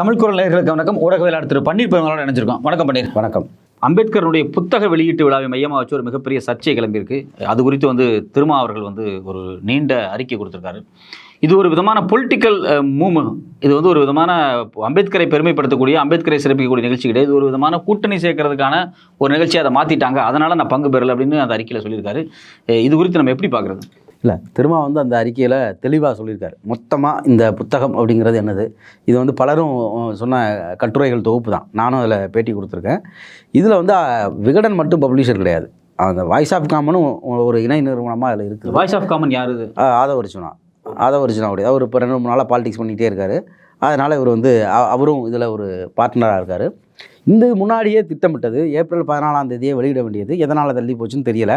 தமிழ் குரல் நேயர்களுக்கு வணக்கம். ஊடகவியலாளர் திரு பன்னீர் பெருமாளோட நினைச்சிருக்கோம் வணக்கம் பன்னீர். வணக்கம். அம்பேத்கருடைய புத்தக வெளியீட்டு விழாவை மையமாக வச்சு ஒரு மிகப்பெரிய சர்ச்சை கிளம்பியிருக்கு. அது குறித்து வந்து திருமா அவர்கள் வந்து ஒரு நீண்ட அறிக்கை கொடுத்திருக்காரு. இது ஒரு விதமான பொலிட்டிக்கல் மூவ்மெண்ட் இது வந்து ஒரு விதமான அம்பேத்கரை பெருமைப்படுத்தக்கூடிய அம்பேத்கரை சிறப்பிக்கக்கூடிய நிகழ்ச்சி கிடையாது. இது ஒரு விதமான கூட்டணி சேர்க்கறதுக்கான ஒரு நிகழ்ச்சியை அதை மாற்றிட்டாங்க அதனால் நான் பங்கு பெறல அப்படின்னு அந்த அறிக்கையில் சொல்லியிருக்காரு. இது குறித்து நம்ம எப்படி பார்க்குறது? இல்லை திருமா வந்து அந்த அறிக்கையில் தெளிவாக சொல்லியிருக்காரு. மொத்தமாக இந்த புத்தகம் அப்படிங்கிறது என்னது? இது வந்து பலரும் சொன்ன கட்டுரைகள் தொகுப்பு தான். நானும் அதில் பேட்டி கொடுத்துருக்கேன். இதில் வந்து விகடன் மட்டும் பப்ளிஷர் கிடையாது. அந்த வாய்ஸ் ஆஃப் காமனும் ஒரு இணை நிறுவனமாக அதில் இருக்குது. வாய்ஸ் ஆஃப் காமன் யார் இது? அஹ், ஆதவர்ஜுனா. ஆதவர்ஜுனாவுடைய. அவர் இப்போ ரெண்டு மூணு நாளாக பாலிடிக்ஸ் பண்ணிகிட்டே இருக்காரு. அதனால் இவர் வந்து அவரும் இதில் ஒரு பார்ட்னராக இருக்கார். இந்த முன்னாடியே திட்டமிட்டது. ஏப்ரல் பதினாலாம் தேதியே வெளியிட வேண்டியது. எதனால் தள்ளி போச்சுன்னு தெரியல.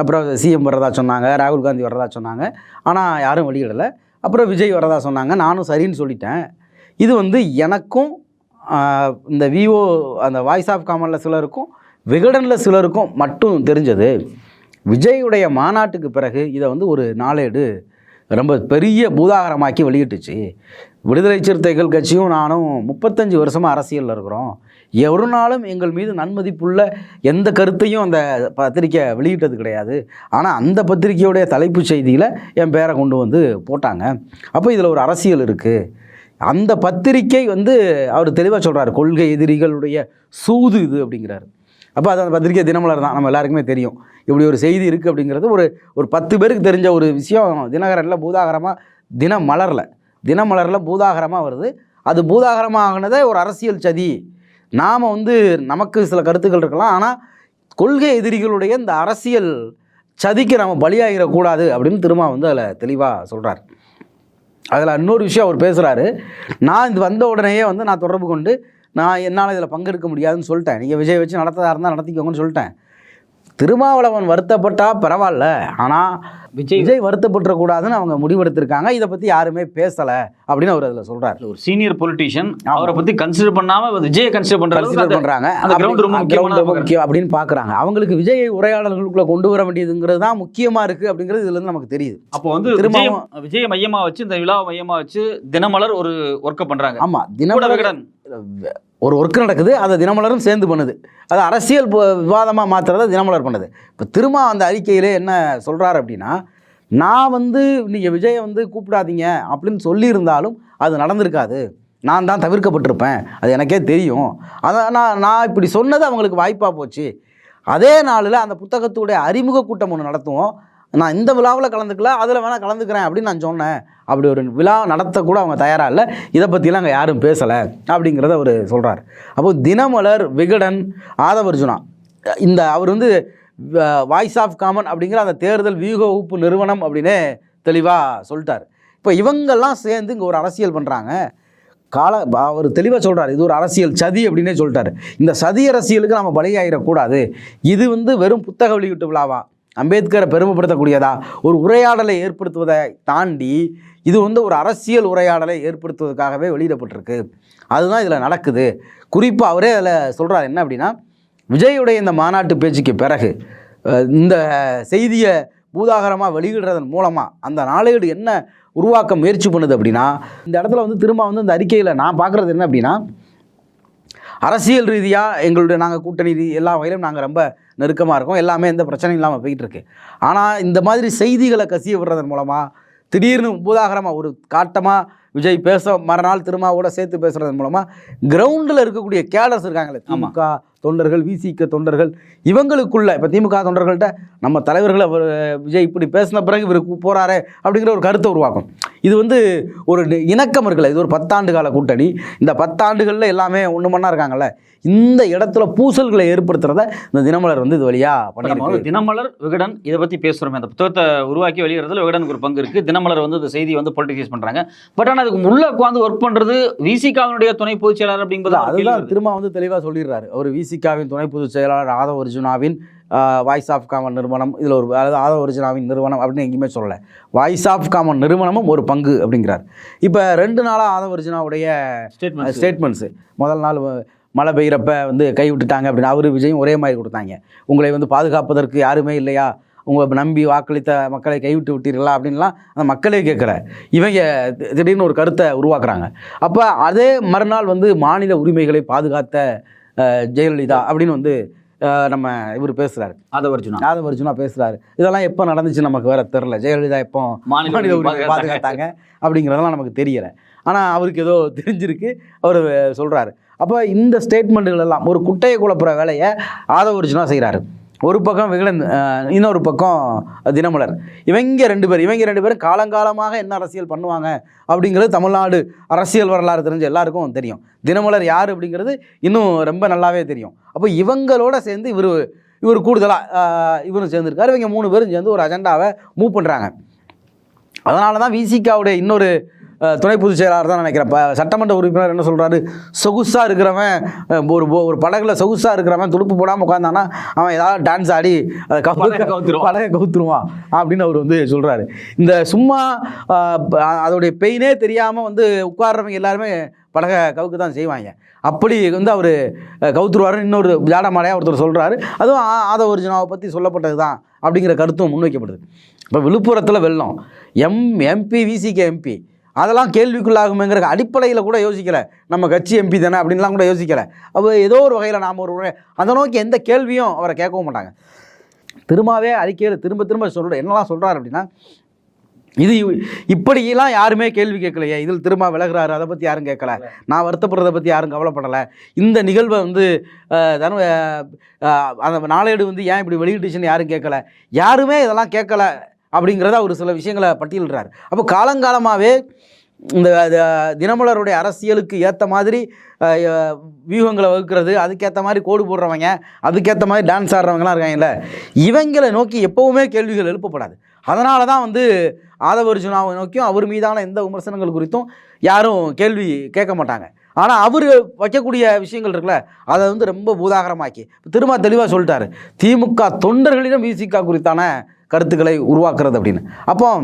அப்புறம் சிஎம் வர்றதா சொன்னாங்க ராகுல் காந்தி வர்றதா சொன்னாங்க. ஆனால் யாரும் வெளியிடலை. அப்புறம் விஜய் வர்றதா சொன்னாங்க. நானும் சரின்னு சொல்லிட்டேன். இது வந்து எனக்கும் இந்த விவோ அந்த வாய்ஸ் ஆஃப் காமனில் சிலருக்கும் விகடனில் சிலருக்கும் மட்டும் தெரிஞ்சது. விஜயுடைய மாநாட்டுக்கு பிறகு இதை வந்து ஒரு நாளேடு ரொம்ப பெரிய பூதாகரமாக்கி வெளியிட்டுச்சு. விடுதலை சிறுத்தைகள் கட்சியும் நானும் முப்பத்தஞ்சு வருஷமாக அரசியலில் இருக்கிறோம். ஒரு நாளும் எங்கள் மீது நன்மதிப்புள்ள எந்த கருத்தையும் அந்த பத்திரிக்கை வெளியிட்டது கிடையாது. ஆனால் அந்த பத்திரிக்கையுடைய தலைப்புச் செய்தியில் என் பேரை கொண்டு வந்து போட்டாங்க. அப்போ இதில் ஒரு அரசியல் இருக்குது அந்த பத்திரிக்கை வந்து அவர் தெளிவாக சொல்கிறார் கொள்கை எதிரிகளுடைய சூது இது அப்படிங்கிறாரு. அப்போ அது அந்த பத்திரிக்கை தினமலர் தான். நம்ம எல்லாருக்குமே தெரியும். இப்படி ஒரு செய்தி இருக்குது அப்படிங்கிறது ஒரு ஒரு பத்து பேருக்கு தெரிஞ்ச ஒரு விஷயம். தினகரனில் பூதாகரமாக தினமலரில் தினமலரில் பூதாகரமாக வருது. அது பூதாகரமாகினதே ஒரு அரசியல் சதி. நாம் வந்து நமக்கு சில கருத்துக்கள் இருக்கலாம் ஆனால் கொள்கை எதிரிகளுடைய இந்த அரசியல் சதிக்கு நம்ம பலியாகிடக்கூடாது அப்படின்னு திருமா வந்து அதில் தெளிவாக சொல்கிறார் அதில் இன்னொரு விஷயம் அவர் பேசுகிறாரு நான் இது வந்த உடனேயே வந்து நான் தொடர்பு கொண்டு நான் என்னால் இதில் பங்கெடுக்க முடியாதுன்னு சொல்லிட்டேன். நீங்கள் விஜய் வச்சு நடத்ததாக இருந்தால் நடத்திக்கோங்கன்னு சொல்லிட்டேன். திருமாவளவன் வருத்தப்பட்டால் பரவாயில்ல. ஆனால் விஜய் விஜய் வருத்தப்பட்டுறக்கூடாதுன்னு அவங்க முடிவெடுத்திருக்காங்க. இதை பற்றி யாருமே பேசலை அப்படின்னு அவர் அதில் சொல்கிறார் ஒரு சீனியர் பொலிட்டீஷியன் அவரை பத்தி கன்சிடர் பண்ணாம விஜயை கன்சிடர் அந்த- பண்ணுறாங்க அந்த ground ரொம்ப. முக்கியம் அப்படின்னு பார்க்குறாங்க அவங்களுக்கு விஜயை உரையாடல்களுக்குள்ளே கொண்டு வர வேண்டியதுங்கிறது தான் முக்கியமாக இருக்குது அப்படிங்கிறது இதுலேருந்து நமக்கு தெரியுது. அப்போ வந்து திரும்பவும் விஜய மையமா வச்சு இந்த விழாவை மையமா வச்சு தினமலர் ஒரு ஒர்க்கை பண்றாங்க. ஆமாம் தினமலர் ஒரு ஒர்க் நடக்குது அதை தினமலரும் சேர்ந்து பண்ணுது. அது அரசியல் விவாதமாக மாற்றுறத தினமலர் பண்ணுது. இப்போ திரும்ப அந்த அறிக்கையிலே என்ன சொல்கிறாரு அப்படின்னா நான் வந்து நீங்கள் விஜயை வந்து கூப்பிடாதீங்க அப்படின்னு சொல்லியிருந்தாலும் அது நடந்திருக்காது. நான் தான் தவிர்க்கப்பட்டிருப்பேன். அது எனக்கே தெரியும். அதை நான் நான் இப்படி சொன்னது அவங்களுக்கு வாய்ப்பாக போச்சு. அதே நாளில் அந்த புத்தகத்துடைய அறிமுக கூட்டம் ஒன்று நடத்துவோம். நான் இந்த விழாவில் கலந்துக்கல அதில் வேணால் கலந்துக்கிறேன் அப்படின்னு நான் சொன்னேன். அப்படி ஒரு விழா நடத்தக்கூட அவங்க தயாராக இல்லை. இதை பற்றிலாம் அங்கே யாரும் பேசலை அப்படிங்கிறத அவர் சொல்கிறார் அப்போது தினமலர் விகடன் ஆதவர்ஜுனா இந்த அவர் வந்து வாய்ஸ் ஆஃப் காமன் அப்படிங்கிற அந்த தேர்தல் வியூக வகுப்பு நிறுவனம் அப்படின்னே தெளிவாக சொல்லிட்டார். இப்போ இவங்கெல்லாம் சேர்ந்து இங்கே ஒரு அரசியல் பண்ணுறாங்க கால அவர் தெளிவாக சொல்கிறார் இது ஒரு அரசியல் சதி அப்படின்னே சொல்லிட்டார். இந்த சதி அரசியலுக்கு நம்ம பலியாயிடக்கூடாது இது வந்து வெறும் புத்தக வெளியீட்டு விழாவா? அம்பேத்கரை பெருமைப்படுத்தக்கூடியதா? ஒரு உரையாடலை ஏற்படுத்துவதை தாண்டி இது வந்து ஒரு அரசியல் உரையாடலை ஏற்படுத்துவதற்காகவே வெளியிடப்பட்டிருக்கு. அதுதான் இதில் நடக்குது. குறிப்பாக அவரே அதில் சொல்கிறார் என்ன அப்படின்னா விஜயுடைய இந்த மாநாட்டு பேச்சுக்கு பிறகு இந்த செய்தியை பூதாகரமாக வெளியிடுறதன் மூலமாக அந்த நாளேடு என்ன உருவாக்க முயற்சி பண்ணுது அப்படின்னா இந்த இடத்துல வந்து திரும்ப வந்து இந்த அறிக்கையில் நான் பார்க்குறது என்ன அப்படின்னா அரசியல் ரீதியாக எங்களுடைய நாங்கள் கூட்டணி ரீ எல்லா வகையிலும் நாங்கள் ரொம்ப நெருக்கமாக இருக்கோம். எல்லாமே எந்த பிரச்சனையும் இல்லாமல் போயிட்டுருக்கு ஆனால் இந்த மாதிரி செய்திகளை கசிய விடுறதன் மூலமாக திடீர்னு பூதாகரமாக ஒரு காட்டமாக விஜய் பேச மறுநாள் திருமாவோட சேர்த்து பேசுறதன் மூலமாக கிரவுண்டில் இருக்கக்கூடிய கேடர்ஸ் இருக்காங்களே திமுக தொண்டர்கள் விசிக தொண்டர்கள் இவங்களுக்குள்ள இப்போ திமுக தொண்டர்கள்ட்ட நம்ம தலைவர்கள் அவர் விஜய் இப்படி பேசின பிறகு இவர் போகிறாரே அப்படிங்கிற ஒரு கருத்தை உருவாக்கும். இது வந்து ஒரு இணக்கம் இருக்குல்ல இது ஒரு பத்தாண்டு கால கூட்டணி. இந்த பத்தாண்டுகளில் எல்லாமே ஒன்று மண்ணா இருக்காங்கல்ல இந்த இடத்துல பூசல்களை ஏற்படுத்துறத இந்த தினமலர் வந்து இது வந்து பண்ணியிருக்கு. தினமலர் விகடன் இதை பத்தி பேசுறோமே. அந்த புத்தகத்தை உருவாக்கி வெளியிடுறதுல விகடனுக்கு ஒரு பங்கு இருக்கு. தினமலர் வந்து இந்த செய்தியை வந்து பொலிட்டிகைஸ் பண்றாங்க. பட் ஆனா அதுக்கு உள்ள உட்காந்து ஒர்க் பண்றது விசிகாவினுடைய துணை பொதுச் செயலாளர் அப்படிங்கிறது அதுதான். திரும்ப வந்து தெளிவாக சொல்லிடுறாரு. அவர் விசிகாவின் துணை பொதுச் செயலாளர் ஆதவ அர்ஜுனாவின் வாய்ஸ் ஆஃப் காமன் நிறுவனம் இதில் ஒரு அதாவது ஆதவ அர்ஜுனாவின் நிறுவனம் அப்படின்னு எங்கேயுமே சொல்லலை. வாய்ஸ் ஆஃப் காமன் நிறுவனமும் ஒரு பங்கு அப்படிங்கிறார். இப்போ ரெண்டு நாளாக ஆதவ Statements. ஸ்டேட்மெண்ட்ஸு முதல் நாள் மழை பெய்கிறப்ப வந்து கை விட்டுட்டாங்க அப்படின்னு அவரு விஜயும் ஒரே மாதிரி கொடுத்தாங்க. உங்களை வந்து பாதுகாப்பதற்கு யாருமே இல்லையா? உங்களை நம்பி வாக்களித்த மக்களை கைவிட்டு விட்டீர்களா அப்படின்லாம் அந்த மக்களே கேட்கல. இவங்க திடீர்னு ஒரு கருத்தை உருவாக்குறாங்க. அப்போ அதே மறுநாள் வந்து மாநில உரிமைகளை பாதுகாத்த ஜெயலலிதா அப்படின்னு வந்து நம்ம இவர் பேசுகிறாரு ஆதவர்ஜுனா. நாதவர்ஜுனா பேசுகிறாரு இதெல்லாம் எப்போ நடந்துச்சு நமக்கு வேற தெரில ஜெயலலிதா எப்போ மாநில மாநில உரிமை உரிமை பாதுகாத்தாங்க. பாதுகாத்தாங்க அப்படிங்கிறதெல்லாம் நமக்கு தெரியலை. ஆனால் அவருக்கு ஏதோ தெரிஞ்சிருக்கு. அவர் சொல்கிறாரு அப்போ இந்த ஸ்டேட்மெண்ட்டுகள் எல்லாம் ஒரு குட்டையை குழப்புற வேலையை ஆதவர்ஜுனா செய்கிறாரு ஒரு பக்கம் விகடன் இன்னொரு பக்கம் தினமலர். இவங்க ரெண்டு பேர் இவங்க ரெண்டு பேரும் காலங்காலமாக என்ன அரசியல் பண்ணுவாங்க அப்படிங்கிறது தமிழ்நாடு அரசியல் வரலாறு தெரிஞ்ச எல்லாருக்கும் தெரியும். தினமலர் யார் அப்படிங்கிறது இன்னும் ரொம்ப நல்லாவே தெரியும். அப்போ இவங்களோட சேர்ந்து இவர் இவர் கூடுதலாக இவரும் சேர்ந்துருக்காரு. இவங்க மூணு பேரும் சேர்ந்து ஒரு அஜெண்டாவை மூவ் பண்ணுறாங்க அதனால தான் விசிகாவுடைய இன்னொரு துணை பொதுச் செயலாளர் தான் நினைக்கிறேன். இப்போ சட்டமன்ற உறுப்பினர் என்ன சொல்கிறாரு சொகுசாக இருக்கிறவன் ஒரு ஒரு படகுல சொகுசாக இருக்கிறவன் துடுப்பு போடாமல் உட்காந்தானா அவன் ஏதாவது டான்ஸ் ஆடி அதை படகை கவுத்துருவான். அப்படின்னு அவர் வந்து சொல்கிறாரு இந்த சும்மா அதோடைய பெயினே தெரியாமல் வந்து உட்கார்றவங்க எல்லாருமே படகை கவுக்கு தான் செய்வாங்க. அப்படி வந்து அவர் கவுத்துருவாருன்னு இன்னொரு ஜாடமாலையாக ஒருத்தர் சொல்கிறாரு அதுவும் ஆ- ஆதவர்ஜுனாவை பற்றி சொல்லப்பட்டது தான் அப்படிங்கிற கருத்தும் முன்வைக்கப்படுது. இப்போ விழுப்புரத்தில் வெள்ளம். எம் எம்பி விசிகே எம்பி அதெல்லாம் கேள்விக்குள்ளாகுமேங்கிற அடிப்படையில் கூட யோசிக்கலை. நம்ம கட்சி எம்பி தானே அப்படின்லாம் கூட யோசிக்கலை. அப்போ ஏதோ ஒரு வகையில் நாம் ஒரு முறை அதை நோக்கி எந்த கேள்வியும் அவரை கேட்கவும் மாட்டாங்க. திரும்பவே அறிக்கையில் திரும்ப திரும்ப சொல்கிற என்னெல்லாம் சொல்கிறார் அப்படின்னா இது இப்படியெல்லாம் யாருமே கேள்வி கேட்கலையே. இதில் திரும்ப விலகிறாரு. அதை பற்றி யாரும் கேட்கல. நான் வருத்தப்படுறதை பற்றி யாரும் கவலைப்படலை. இந்த நிகழ்வை வந்து தனு அந்த நாளேடு வந்து ஏன் இப்படி வெளியிட்டுச்சுன்னு யாரும் கேட்கல. யாருமே இதெல்லாம் கேட்கல. அப்படிங்கிறத அவர் சில விஷயங்களை பட்டியலிடுறார். அப்போ காலங்காலமாகவே இந்த தினமலருடைய அரசியலுக்கு ஏற்ற மாதிரி வியூகங்களை வகுக்கிறது அதுக்கேற்ற மாதிரி கோடு போடுறவங்க அதுக்கேற்ற மாதிரி டான்ஸ் ஆடுறவங்களாம் இருக்காங்கல்ல இவங்களை நோக்கி எப்போவுமே கேள்விகள் எழுப்பப்படாது. அதனால தான் வந்து ஆதவர்ஜுனாவை நோக்கியும் அவர் மீதான எந்த விமர்சனங்கள் குறித்தும் யாரும் கேள்வி கேட்க மாட்டாங்க. ஆனால் அவர் வைக்கக்கூடிய விஷயங்கள் இருக்குல்ல அதை வந்து ரொம்ப பூதாகரமாக்கி திரும்ப தெளிவாக சொல்லிட்டாரு. திமுக தொண்டர்களிடம் விசிகா குறித்தான கருத்துக்களை உருவாக்குறது அப்படின்னு. அப்போ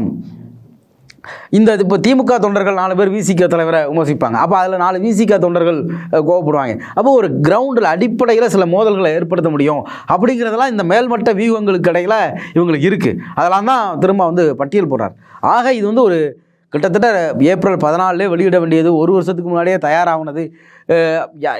இந்த இப்போ திமுக தொண்டர்கள் நாலு பேர் விசிக தலைவரை விமர்சிப்பாங்க. அப்போ அதில் நாலு விசிக தொண்டர்கள் கோவப்படுவாங்க. அப்போ ஒரு கிரவுண்டில் அடிப்படையில் சில மோதல்களை ஏற்படுத்த முடியும். அப்படிங்கிறதெல்லாம் இந்த மேல்மட்ட வியூகங்களுக்கு இடையில் இவங்களுக்கு இருக்குது அதெல்லாம் தான் திரும்ப வந்து பட்டியல் போடுறார். ஆக இது வந்து ஒரு கிட்டத்தட்ட ஏப்ரல் பதினாலே வெளியிட வேண்டியது. ஒரு வருஷத்துக்கு முன்னாடியே தயாராகுனது.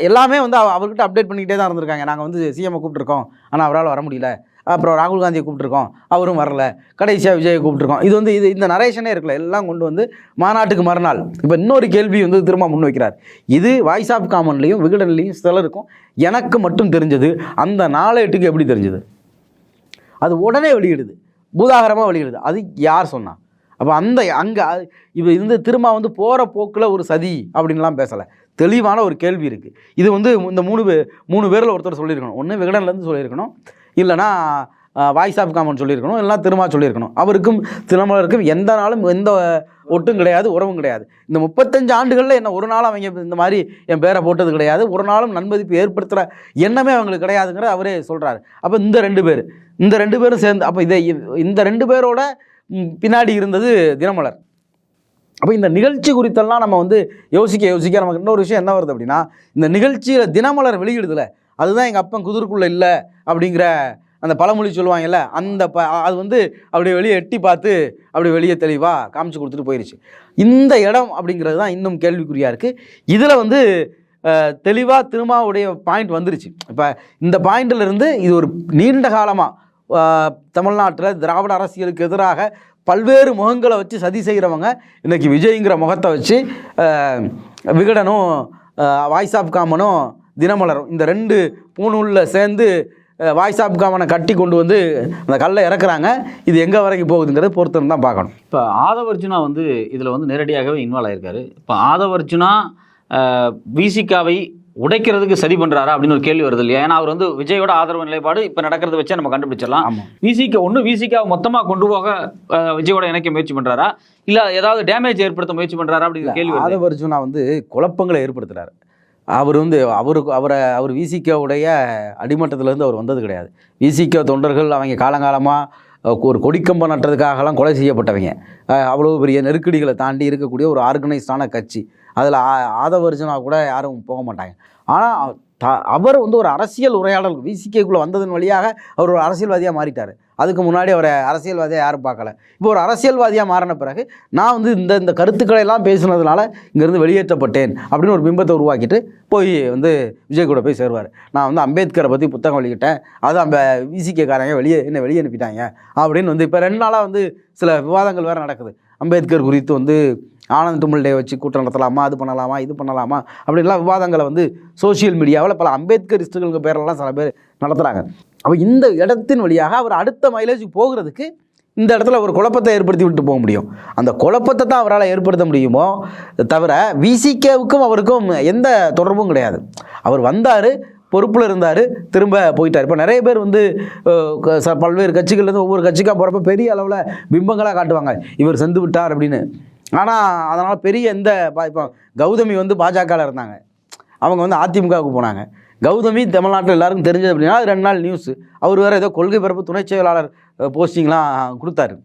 எல்லாமே வந்து அவ- அவர்கிட்ட அப்டேட் பண்ணிக்கிட்டே தான் இருந்திருக்காங்க. நாங்கள் வந்து சிஎம்ஐ கூப்பிட்ருக்கோம் ஆனால் அவரால் வர முடியல. அப்புறம் ராகுல் காந்தியை கூப்பிட்ருக்கோம் அவரும் வரல. கடைசியாக விஜயை கூப்பிட்ருக்கோம் இது வந்து இது இந்த நரேஷனே இருக்கல. எல்லாம் கொண்டு வந்து மாநாட்டுக்கு மறுநாள். இப்போ இன்னொரு கேள்வி வந்து திரும்ப முன் வைக்கிறார். இது வாய்ஸ் ஆஃப் காமன்லேயும் விகடன்லேயும் சிலருக்கும் எனக்கு மட்டும் தெரிஞ்சது அந்த நாளேட்டுக்கு எப்படி தெரிஞ்சது? அது உடனே வெளியிடுது. பூதாகரமாக வெளியிடுது. அது யார் சொன்னா? அப்போ அந்த அங்கே இப்போ இருந்து திரும்ப வந்து போகிற போக்கில் ஒரு சதி அப்படின்லாம் பேசலை. தெளிவான ஒரு கேள்வி இருக்குது இது வந்து இந்த மூணு பேர் மூணு பேரில் ஒருத்தர் சொல்லியிருக்கணும். ஒன்று விகடன்லேருந்து சொல்லியிருக்கணும். இல்லைனா வாய்ஸ் ஆஃப் காமன் சொல்லியிருக்கணும் இல்லைனா திருமா சொல்லியிருக்கணும். அவருக்கும் திருமலருக்கும் எந்த நாளும் எந்த ஒட்டும் கிடையாது உறவும் கிடையாது. இந்த முப்பத்தஞ்சு ஆண்டுகளில் என்ன ஒரு நாள் அவங்க இந்த மாதிரி என் பேரை போட்டது கிடையாது. ஒரு நாளும் நன்மதிப்பு ஏற்படுத்துகிற எண்ணமே அவங்களுக்கு கிடையாதுங்கிற அவரே சொல்கிறாரு அப்போ இந்த ரெண்டு பேர் இந்த ரெண்டு பேரும் சேர்ந்து அப்போ இதை இந்த ரெண்டு பேரோட பின்னாடி இருந்தது தினமலர். அப்போ இந்த நிகழ்ச்சி குறித்தெல்லாம் நம்ம வந்து யோசிக்க யோசிக்க நமக்கு இன்னொரு விஷயம் என்ன வருது அப்படின்னா இந்த நிகழ்ச்சியில் தினமலர் வெளியிடுதுல அதுதான் எங்கள் அப்பன் குதிர்க்குள்ளே இல்லை அப்படிங்கிற அந்த பழமொழி சொல்லுவாங்கல்ல அந்த ப அது வந்து அப்படியே வெளியே எட்டி பார்த்து அப்படியே வெளியே தெளிவாக காமிச்சு கொடுத்துட்டு போயிடுச்சு இந்த இடம் அப்படிங்கிறது தான் இன்னும் கேள்விக்குறியாக இருக்குது இதில் வந்து தெளிவாக திருமாவுடைய பாயிண்ட் வந்துருச்சு. இப்போ இந்த பாயிண்ட்லேருந்து இது ஒரு நீண்ட காலமாக தமிழ்நாட்டில் திராவிட அரசியலுக்கு எதிராக பல்வேறு முகங்களை வச்சு சதி செய்கிறவங்க இன்றைக்கி விஜய்ங்கிற முகத்தை வச்சு விகடனும் வாய்ஸ் ஆஃப் காமனும் தினமலரும். இந்த ரெண்டு பூணூலில் சேர்ந்து வாய்ஸ் ஆஃப் காமனை கட்டி கொண்டு வந்து அந்த கல்லை இறக்குறாங்க. இது எங்கே வரைக்கும் போகுதுங்கிறது பொறுத்து தான் பார்க்கணும். இப்போ ஆதவர்ஜுனா வந்து இதில் வந்து நேரடியாகவே இன்வால்வ் ஆயிருக்காரு. இப்போ ஆதவர்ஜுனா விசிகாவை உடைக்கிறதுக்கு சரி பண்ணுறாரா அப்படின்னு ஒரு கேள்வி வருது இல்லையா? ஏன்னா அவர் வந்து விஜயோட ஆதரவு நிலைப்பாடு இப்போ நடக்கிறத வச்சே நம்ம கண்டுபிடிச்சிடலாம். ஆமாம் விசிக ஒன்று விசிகாவை மொத்தமாக கொண்டு போக விஜயோட இணைக்க முயற்சி பண்ணுறாரா இல்லை ஏதாவது டேமேஜ் ஏற்படுத்த முயற்சி பண்ணுறாரா அப்படிங்கிற கேள்வி ஆதவர்ஜுனா வந்து குழப்பங்களை ஏற்படுத்துகிறாரு அவர் வந்து அவருக்கு அவரை அவர் விசிகவுடைய அடிமட்டத்திலேருந்து அவர் வந்தது கிடையாது. விசிகோ தொண்டர்கள் அவங்க காலங்காலமாக ஒரு கொடிக்கம்பம் நட்டுறதுக்காகலாம் கொலை செய்யப்பட்டவங்க. அவ்வளோ பெரிய நெருக்கடிகளை தாண்டி இருக்கக்கூடிய ஒரு ஆர்கனைஸ்டான கட்சி. அதில் ஆதவர்ஜுனா கூட யாரும் போக மாட்டாங்க. ஆனால் த அவர் வந்து ஒரு அரசியல் உரையாடல் விசிகேக்குள்ளே வந்ததன் வழியாக அவர் ஒரு அரசியல்வாதியாக மாறிட்டார். அதுக்கு முன்னாடி அவரை அரசியல்வாதியாக யாரும் பார்க்கல. இப்போ ஒரு அரசியல்வாதியாக மாறின பிறகு நான் வந்து இந்த இந்த கருத்துக்களை எல்லாம் பேசுனதுனால இங்கேருந்து வெளியேற்றப்பட்டேன் அப்படின்னு ஒரு பிம்பத்தை உருவாக்கிட்டு போய் வந்து விஜய் கூட போய் சேருவார். நான் வந்து அம்பேத்கரை பற்றி புத்தகம் வெளியிட்டேன். அது அந்த விசிகேக்காரங்க வெளியே என்ன வெளியே அனுப்பிட்டாங்க அப்படின்னு வந்து இப்போ ரெண்டு நாளாக வந்து சில விவாதங்கள் வேறு நடக்குது. அம்பேத்கர் குறித்து வந்து ஆனந்த் டுமல் டே வச்சு கூட்டம் நடத்தலாமா அது பண்ணலாமா இது பண்ணலாமா அப்படின்லாம் விவாதங்களை வந்து சோஷியல் மீடியாவில் பல அம்பேத்கரிஸ்டுகளுக்கு பேரெல்லாம் சில பேர் நடத்துகிறாங்க அப்போ இந்த இடத்தின் வழியாக அவர் அடுத்த மைலேஜுக்கு போகிறதுக்கு இந்த இடத்துல ஒரு குழப்பத்தை ஏற்படுத்தி விட்டு போக முடியும். அந்த குழப்பத்தை தான் அவரால் ஏற்படுத்த முடியுமோ தவிர விசிகேவுக்கும் அவருக்கும் எந்த தொடர்பும் கிடையாது. அவர் வந்தார் பொறுப்பில் இருந்தார் திரும்ப போயிட்டார். இப்போ நிறைய பேர் வந்து பல்வேறு கட்சிகள்லேருந்து ஒவ்வொரு கட்சிக்காக போகிறப்ப பெரிய அளவில் பிம்பங்களாக காட்டுவாங்க. இவர் சென்று விட்டார் அப்படின்னு. ஆனால் அதனால் பெரிய எந்த பா- இப்போ கௌதமி வந்து பாஜகவில் இருந்தாங்க. அவங்க வந்து அதிமுகவுக்கு போனாங்க. கௌதமி தமிழ்நாட்டில் எல்லாருக்கும் தெரிஞ்சது அப்படின்னா அது ரெண்டு நாள் நியூஸ் அவர் வேறு ஏதோ கொள்கை பரப்பு துணைச் செயலாளர் போஸ்டிங்லாம் கொடுத்தாரு.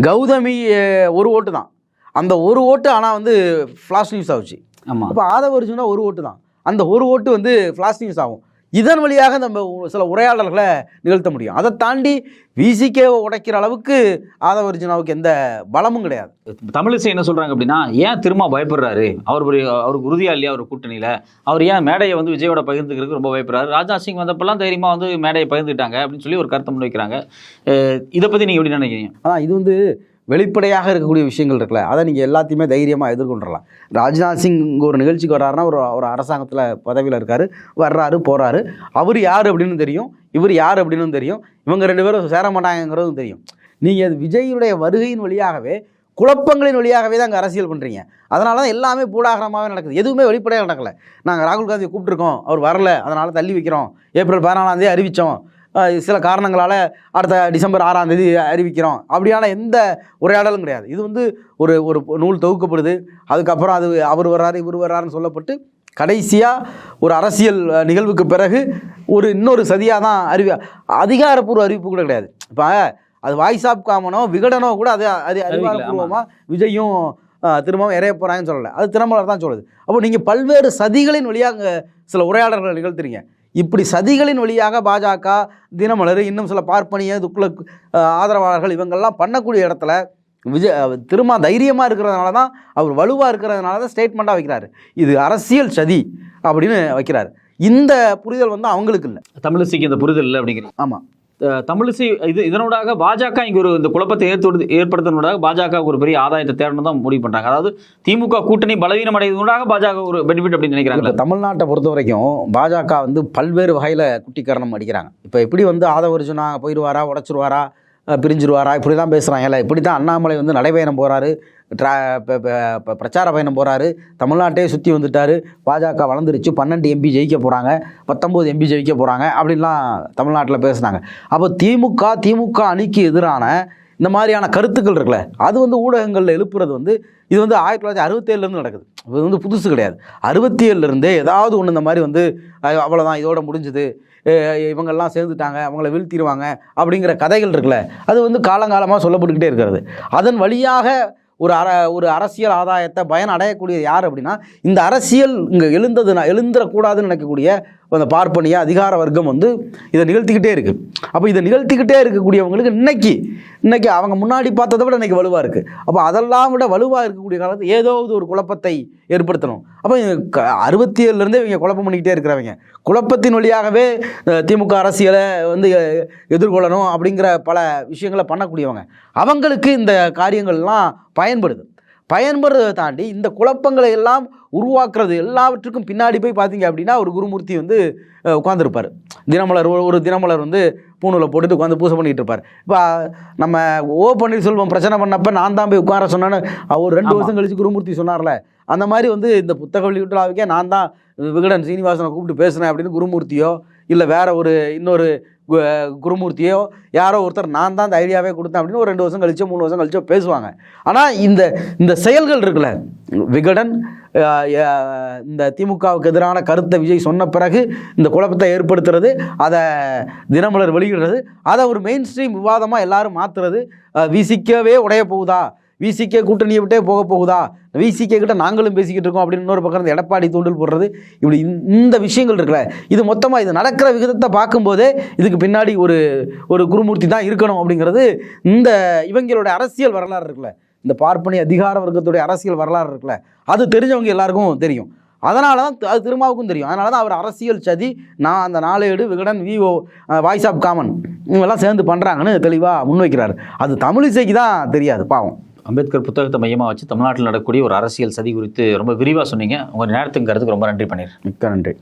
கௌதமி ஒரு ஓட்டு தான். அந்த ஒரு ஓட்டு ஆனால் வந்து ஃப்ளாஷ் நியூஸ் ஆகுச்சு ஆமாம் அப்போ ஆதவ அர்ஜுனா ஒரு ஓட்டு தான். அந்த ஒரு ஓட்டு வந்து ஃப்ளாஷ் நியூஸ் ஆகும். இதன் வழியாக நம்ம சில உரையாடல்களை நிகழ்த்த முடியும். அதை தாண்டி விசிகேவை உடைக்கிற அளவுக்கு ஆதவ அர்ஜுனாவுக்கு எந்த பலமும் கிடையாது. தமிழிசை என்ன சொல்றாங்க அப்படின்னா ஏன் திரும்ப பயப்படுறாரு? அவர் அவருக்கு உறுதியா இல்லையா அவர் கூட்டணியில? அவர் ஏன் மேடையை வந்து விஜயோட பகிர்ந்துக்கிறதுக்கு ரொம்ப பயப்படுறாரு? ராஜா சிங் வந்தப்பெல்லாம் தைரியமா வந்து மேடையை பகிர்ந்துட்டாங்க அப்படின்னு சொல்லி ஒரு கருத்தை முன்வைக்கிறாங்க. அஹ் இதை பத்தி நீங்க எப்படி நினைக்கிறீங்க? ஆனால் இது வந்து வெளிப்படையாக இருக்கக்கூடிய விஷயங்கள் இருக்குல்ல அதை நீங்கள் எல்லாத்தையுமே தைரியமாக எதிர்கொண்டுடலாம் ராஜ்நாத் சிங் இங்கே ஒரு நிகழ்ச்சிக்கு வர்றாருன்னா ஒரு ஒரு அரசாங்கத்தில் பதவியில் இருக்கார் வர்றாரு போகிறாரு அவர் யார் அப்படின்னு தெரியும் இவர் யார் அப்படின்னு தெரியும் இவங்க ரெண்டு பேரும் சேர மாட்டாங்கங்கிறதும் தெரியும். நீங்கள் அது விஜயுடைய வருகையின் வழியாகவே குழப்பங்களின் வழியாகவே தான் அங்கே அரசியல் பண்ணுறீங்க அதனால தான் எல்லாமே பூடாகரமாகவே நடக்குது. எதுவுமே வெளிப்படையாக நடக்கலை. நாங்கள் ராகுல் காந்தியை கூப்பிட்ருக்கோம் அவர் வரல அதனால் தள்ளி வைக்கிறோம். ஏப்ரல் பதினாலாம் தேதி அறிவித்தோம் சில காரணங்களால் அடுத்த டிசம்பர் ஆறாம் தேதி அறிவிக்கிறோம். அப்படியான எந்த உரையாடலும் கிடையாது. இது வந்து ஒரு ஒரு நூல் தொகுக்கப்படுது. அதுக்கப்புறம் அது அவர் வர்றாரு இவர் வர்றாருன்னு சொல்லப்பட்டு கடைசியாக ஒரு அரசியல் நிகழ்வுக்கு பிறகு ஒரு இன்னொரு சதியாக தான் அறிவி அதிகாரப்பூர்வ அறிவிப்பு கூட கிடையாது. இப்போ அது வாய்ஸ் ஆஃப் காமனோ விகடனோ கூட அது அது அதிகாரப்பூர்வமாக விஜயும் திரும்பவும் இறைய போகிறாங்கன்னு சொல்லலை. அது திருமலர் தான் சொல்லுது. அப்போ நீங்கள் பல்வேறு சதிகளின் வழியாக அங்கே சில உரையாடல்களை நிகழ்த்துறீங்க. இப்படி சதிகளின் வழியாக பாஜக தினமலர் இன்னும் சில பார்ப்பனிய துக்குல ஆதரவாளர்கள் இவங்கெல்லாம் பண்ணக்கூடிய இடத்துல விஜய் திரும்ப தைரியமாக இருக்கிறதுனால தான் அவர் வலுவாக இருக்கிறதுனால தான் ஸ்டேட்மெண்ட்டாக வைக்கிறாரு. இது அரசியல் சதி அப்படின்னு வைக்கிறாரு. இந்த புரிதல் வந்து அவங்களுக்கு இல்லை தமிழிசைக்கு இந்த புரிதல் இல்லை அப்படிங்கிறீங்க. ஆமாம் தமிழிசை இது இதனூடாக பாஜக இங்கே ஒரு இந்த குழப்பத்தை ஏற்படுத்தி ஏற்படுத்தினூடாக பாஜக ஒரு பெரிய ஆதாயத்தை தேடணும் தான் முடிவு பண்ணுறாங்க அதாவது திமுக கூட்டணி பலவீனம் அடைவதனூடாக பாஜக ஒரு பெனிஃபிட் அப்படின்னு நினைக்கிறாங்க தமிழ்நாட்டை பொறுத்த வரைக்கும் பாஜக வந்து பல்வேறு வகையில் குட்டிக்கரணம் அடிக்கிறாங்க. இப்போ எப்படி வந்து ஆதவர்ஜுனா போயிடுவாரா உடச்சிருவாரா பிரிஞ்சிருவாரா இப்படி தான் பேசுகிறாங்க இல்லை இப்படி தான் அண்ணாமலை வந்து நடைபயணம் போகிறாரு ட்ரா பிரச்சார பயணம் போகிறாரு தமிழ்நாட்டையே சுற்றி வந்துட்டார். பாஜக வளர்ந்துருச்சு. பன்னெண்டு எம்பி ஜெயிக்க போகிறாங்க பத்தொம்போது எம்பி ஜெயிக்க போகிறாங்க அப்படின்லாம் தமிழ்நாட்டில் பேசுனாங்க. அப்போ திமுக திமுக அணிக்கு எதிரான இந்த மாதிரியான கருத்துக்கள் இருக்குல்ல அது வந்து ஊடகங்களில் எழுப்புறது வந்து இது வந்து ஆயிரத்தி தொள்ளாயிரத்தி அறுபத்தேழுலேருந்து நடக்குது. இது வந்து புதுசு கிடையாது. அறுபத்தி ஏழுலேருந்தே ஏதாவது ஒன்று இந்த மாதிரி வந்து அவ்வளோதான் இதோட முடிஞ்சுது. இவங்கெல்லாம் சேர்ந்துட்டாங்க அவங்கள வீழ்த்திடுவாங்க அப்படிங்கிற கதைகள் இருக்குல்ல அது வந்து காலங்காலமாக சொல்லப்பட்டுக்கிட்டே இருக்கிறது. அதன் வழியாக ஒரு அர ஒரு அரசியல் ஆதாயத்தை பயன் அடையக்கூடியது யார் அப்படின்னா இந்த அரசியல் இங்கே எழுந்ததுனா எழுந்துடக்கூடாதுன்னு நினைக்கக்கூடிய அந்த பார்ப்பனிய அதிகார வர்க்கம் வந்து இதை நிகழ்த்திக்கிட்டே இருக்குது அப்போ இதை நிகழ்த்திக்கிட்டே இருக்கக்கூடியவங்களுக்கு இன்னைக்கு இன்னைக்கு அவங்க முன்னாடி பார்த்ததை விட இன்னைக்கு வலுவாக இருக்குது அப்போ அதெல்லாம் விட வலுவாக இருக்கக்கூடிய காலத்தில் ஏதாவது ஒரு குழப்பத்தை ஏற்படுத்தணும். அப்போ அறுபத்தி ஏழுலேருந்தே இவங்க குழப்பம் பண்ணிக்கிட்டே இருக்கிறவங்க. குழப்பத்தின் வழியாகவே திமுக அரசியலை வந்து எதிர்கொள்ளணும் அப்படிங்கிற பல விஷயங்களை பண்ணக்கூடியவங்க. அவங்களுக்கு இந்த காரியங்கள்லாம் பயன்படுது. பயன்படுறதை தாண்டி இந்த குழப்பங்களை எல்லாம் உருவாக்குறது எல்லாவற்றுக்கும் பின்னாடி போய் பார்த்தீங்க அப்படின்னா ஒரு குருமூர்த்தி வந்து உட்காந்துருப்பார் தினமலர் ஒரு- ஒரு தினமலர் வந்து பூணூலை போட்டுட்டு உட்காந்து பூசை பண்ணிட்டு இருப்பார். இப்போ நம்ம ஓ பன்னீர்செல்வம் பிரச்சனை பண்ணப்ப நான் தான் போய் உட்கார சொன்னேன்னு அவர் ஒரு ரெண்டு. வருஷம் கழிச்சு குருமூர்த்தி சொன்னார்ல. அந்த மாதிரி வந்து இந்த புத்தக வெளியீட்டுலாவுக்கே நான் தான் விகடன் சீனிவாசனை கூப்பிட்டு பேசுனேன் அப்படின்னு குருமூர்த்தியோ இல்லை வேற ஒரு இன்னொரு குருமூர்த்தியோ யாரோ ஒருத்தர் நான் தான் அந்த ஐடியாவே கொடுத்தேன் அப்படின்னு ஒரு ரெண்டு வருஷம் கழிச்சோ மூணு வருஷம் கழிச்சோ பேசுவாங்க. ஆனால் இந்த இந்த செயல்கள் இருக்குல்ல விகடன் இந்த திமுகவுக்கு எதிரான கருத்தை விஜய் சொன்ன பிறகு இந்த குழப்பத்தை ஏற்படுத்துறது அதை தினமலர் வெளியிடுறது அதை ஒரு மெயின் ஸ்ட்ரீம் விவாதமாக எல்லாரும் மாற்றுறது விசிக்கவே உடைய போகுதா? விசிகே கூட்டணியை விட்டே போக போகுதா? விசிகே கிட்ட நாங்களும் பேசிக்கிட்டு இருக்கோம் அப்படின்னு இன்னொரு பக்கம் இந்த எடப்பாடி தூண்டல் போடுறது. இப்படி இந்த- விஷயங்கள் இருக்குல்ல. இது மொத்தமாக இது நடக்கிற விகிதத்தை பார்க்கும்போதே இதுக்கு பின்னாடி ஒரு ஒரு குருமூர்த்தி தான் இருக்கணும் அப்படிங்கிறது இந்த இவங்களோட அரசியல் வரலாறு இருக்குல்ல. இந்த பார்ப்பனி அதிகார வர்க்கத்துடைய அரசியல் வரலாறு இருக்குல்ல. அது தெரிஞ்சவங்க எல்லாருக்கும் தெரியும். அதனால தான் அது திருமாவுக்கும் தெரியும். அதனால தான் அவர் அரசியல் சதி நான் அந்த நாளேடு Vikatan V O voice of common இவங்கெல்லாம் சேர்ந்து பண்ணுறாங்கன்னு தெளிவாக முன்வைக்கிறாரு. அது தமிழிசைக்கு தான் தெரியாது பாவம். அம்பேத்கர் புத்தகத்தை மையமாக வச்சு தமிழ்நாட்டில் நடக்கக்கூடிய ஒரு அரசியல் சதி குறித்து ரொம்ப விரிவாக சொன்னீங்க. உங்கள் நேரத்துக்கு கருத்துக்கு ரொம்ப நன்றி பண்ணிடுறேன். மிக்க நன்றி.